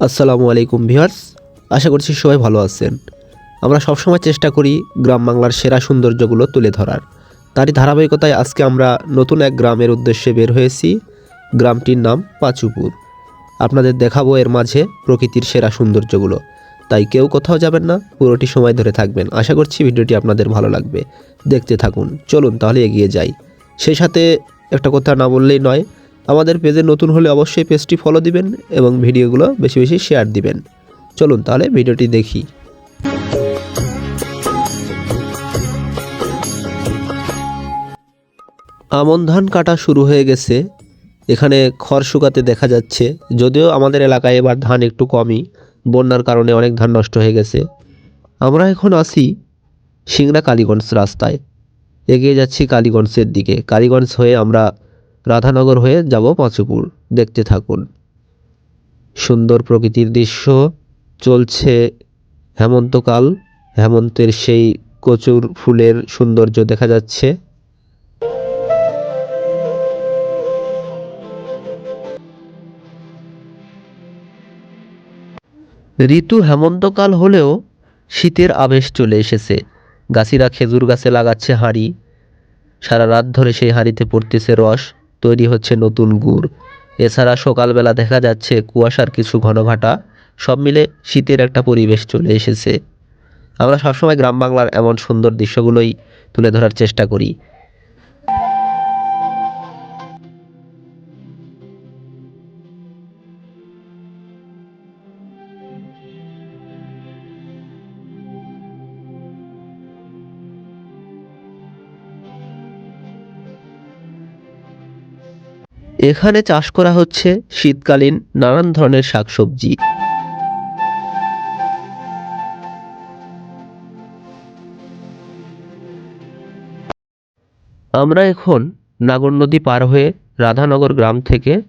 আসসালামু আলাইকুম ভিউয়ার্স, আশা করছি সবাই ভালো আছেন। আমরা সবসময় চেষ্টা করি গ্রাম বাংলার সেরা সৌন্দর্যগুলো তুলে ধরার। তারই ধারাবাহিকতায় আজকে আমরা নতুন এক গ্রামের উদ্দেশ্যে বের হয়েছি। গ্রামটির নাম পাচুপুর। আপনাদের দেখাবো এর মাঝে প্রকৃতির সেরা সৌন্দর্যগুলো। তাই কেউ কোথাও যাবেন না, পুরোটি সময় ধরে থাকবেন। আশা করছি ভিডিওটি আপনাদের ভালো লাগবে। দেখতে থাকুন। চলুন তাহলে এগিয়ে যাই। সেই সাথে একটা কথা না বললেই নয় আমাদের পেজে নতুন হলে অবশ্যই পেজটি ফলো দিবেন এবং ভিডিওগুলো বেশি বেশি শেয়ার দিবেন। চলুন তাহলে ভিডিওটি দেখি। আমন ধান কাটা শুরু হয়ে গেছে। এখানে খড় শুকাতে দেখা যাচ্ছে। যদিও আমাদের এলাকায় এবার ধান একটু কমই। বন্যার কারণে অনেক ধান নষ্ট হয়ে গেছে। আমরা এখন আসি সিংড়া কালীগঞ্জ রাস্তায়। এগিয়ে যাচ্ছি কালীগঞ্জের দিকে। কালীগঞ্জ হয়ে আমরা রাধানগর হয়ে যাব পাঁচুপুর। দেখতে থাকুন। সুন্দর প্রকৃতির দৃশ্য। চলছে হেমন্তকাল। হেমন্তের সেই কচুর ফুলের সৌন্দর্য দেখা যাচ্ছে। ঋতু হেমন্তকাল হলেও শীতের আবেশ চলে এসেছে। গাছিরা খেজুর গাছে লাগাচ্ছে হাঁড়ি। সারা রাত ধরে সেই হাঁড়িতে পড়তেছে রস। তৈরি হচ্ছে নতুন গুড়। এছাড়া সকালবেলা দেখা যাচ্ছে কুয়াশার কিছু ঘনঘাটা সব মিলে শীতের একটা পরিবেশ চলে এসেছে। আমরা সবসময় গ্রাম বাংলার এমন সুন্দর দৃশ্যগুলোই তুলে ধরার চেষ্টা করি। এখানে চাষ করা হচ্ছে শীতকালীন নানান ধরনের শাকসবজি। আমরা এখন নাগর নদী পার হয়ে রাধানগর গ্রাম থেকে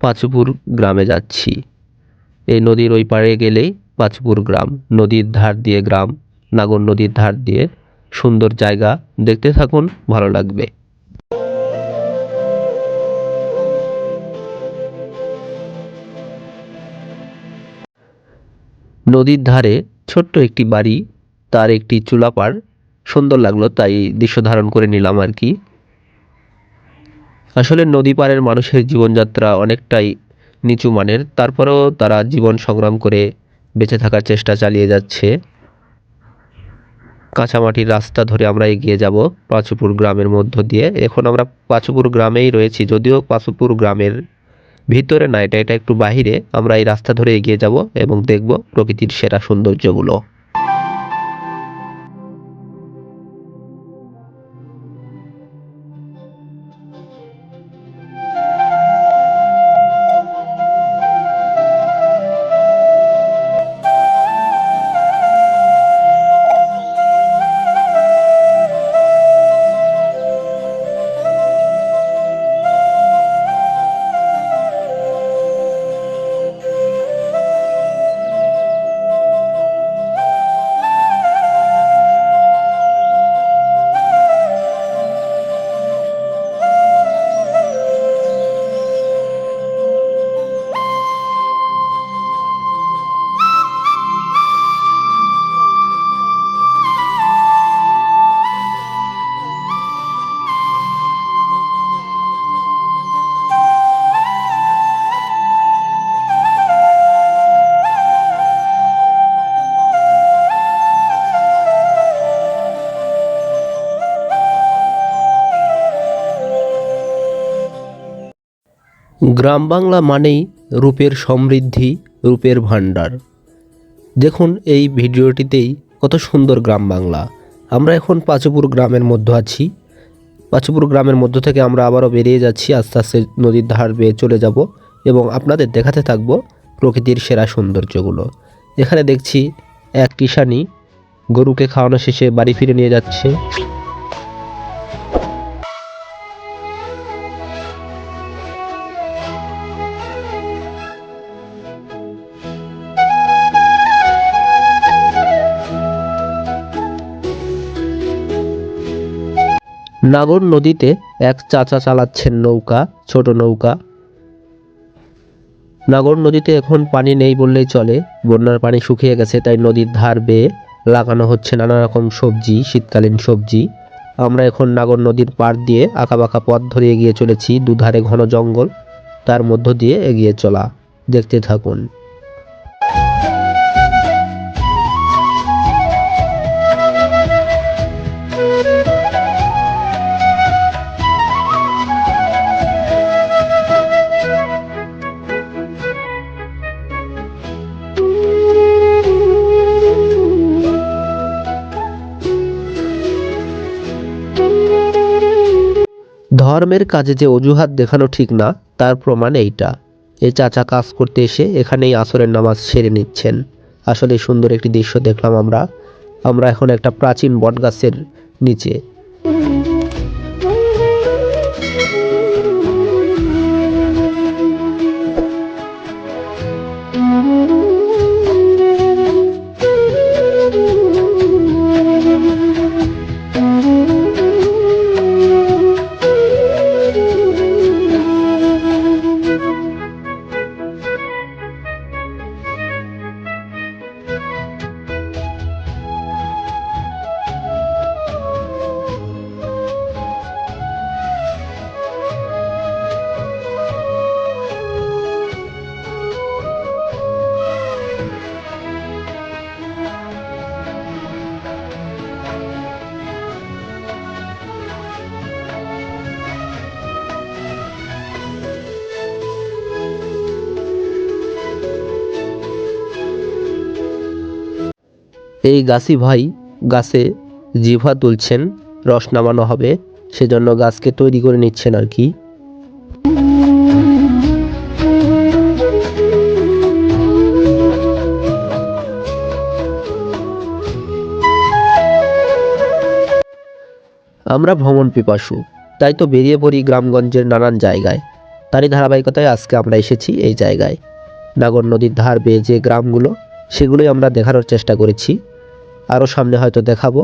পাঁচপুর গ্রামে যাচ্ছি। এই নদীর ওই পাড়ে গেলেই পাঁচপুর গ্রাম। নদীর ধার দিয়ে গ্রাম, নাগর নদীর ধার দিয়ে সুন্দর জায়গা। দেখতে থাকুন, ভালো লাগবে। নদীর ধারে ছোট্ট একটি বাড়ি, তার একটি চুলাপাড়। সুন্দর লাগল, তাই দৃশ্য ধারণ করে নিলাম আর কি। আসলে নদী পাড়ের মানুষের জীবনযাত্রা অনেকটাই নিচু মানের, তারপরেও তারা জীবন সংগ্রাম করে বেঁচে থাকার চেষ্টা চালিয়ে যাচ্ছে। কাঁচামাটির রাস্তা ধরে আমরা এগিয়ে যাব পাঁচুপুর গ্রামের মধ্য দিয়ে। এখন আমরা পাঁচুপুর গ্রামেই রয়েছি, যদিও পাঁচুপুর গ্রামের ভিতরে না, এটা এটা একটু বাহিরে, আমরা এই রাস্তা ধরে এগিয়ে যাব এবং দেখব প্রকৃতির সেরা সৌন্দর্যগুলো। গ্রাম বাংলা মানেই রূপের সমৃদ্ধি, রূপের ভাণ্ডার। দেখুন এই ভিডিওটিতেই কত সুন্দর গ্রাম বাংলা। আমরা এখন পাঁচপুর গ্রামের মধ্যে আছি। পাঁচপুর গ্রামের মধ্য থেকে আমরা আবারও বেরিয়ে যাচ্ছি, আস্তে আস্তে নদীর ধার বেয়ে চলে যাব এবং আপনাদের দেখাতে থাকব প্রকৃতির সেরা সৌন্দর্যগুলো। এখানে দেখছি এক কিষানি গরুকে খাওয়ানো শেষে বাড়ি ফিরে নিয়ে যাচ্ছে। নাগর নদীতে এক চাচা চালাচ্ছেন নৌকা, ছোট নৌকা। নাগর নদীতে এখন পানি নেই বললেই চলে। বন্যার পানি শুকিয়ে গেছে, তাই নদীর ধার বেয়ে লাগানো হচ্ছে নানা রকম সবজি, শীতকালীন সবজি। আমরা এখন নাগর নদীর পাড় দিয়ে আঁকাবাঁকা পথ ধরে এগিয়ে চলেছি দুধারে ঘন জঙ্গল, তার মধ্য দিয়ে এগিয়ে চলা। দেখতে থাকুন। ধর্মের কাজে যে অজুহাত দেখানো ঠিক না, তার প্রমাণ এইটা। এ চাচা কাজ করতে এসে এখানেই আসরের নামাজ সেরে নিচ্ছেন। আসলে সুন্দর একটি দৃশ্য দেখলাম আমরা। আমরা এখন একটা প্রাচীন বটগাছের নিচে। এই গাছি ভাই গাছে জিভা তুলছেন, রস নামানো হবে, সেজন্য গাছকে তৈরি করে নিচ্ছেন আর কি। আমরা ভ্রমণ পিপাসু, তাই তো বেরিয়ে পড়ি গ্রামগঞ্জের নানান জায়গায়। তারই ধারাবাহিকতায় আজকে আমরা এসেছি এই জায়গায়। নাগর নদীর ধার বেয়ে যে গ্রামগুলো সেগুলোই আমরা দেখানোর চেষ্টা করেছি। আরও সামনে হয়তো দেখাবো।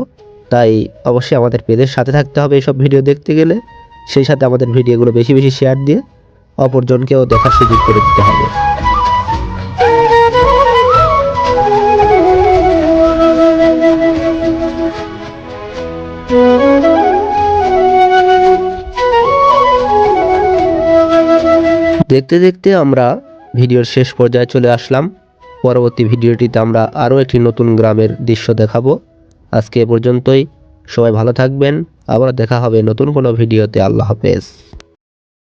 তাই অবশ্যই আমাদের পেজের সাথে থাকতে হবে এইসব ভিডিও দেখতে গেলে। সেই সাথে আমাদের ভিডিওগুলো বেশি বেশি শেয়ার দিয়ে অপরজনকেও দেখার সুযোগ করে দিতে হবে। দেখতে দেখতে আমরা ভিডিওর শেষ পর্যায়ে চলে আসলাম। পরবর্তী ভিডিওটিতে আমরা আরও একটি নতুন গ্রামের দৃশ্য দেখাবো। আজকে এ পর্যন্তই। সবাই ভালো থাকবেন। আবার দেখা হবে নতুন কোনো ভিডিওতে। আল্লাহ হাফেজ।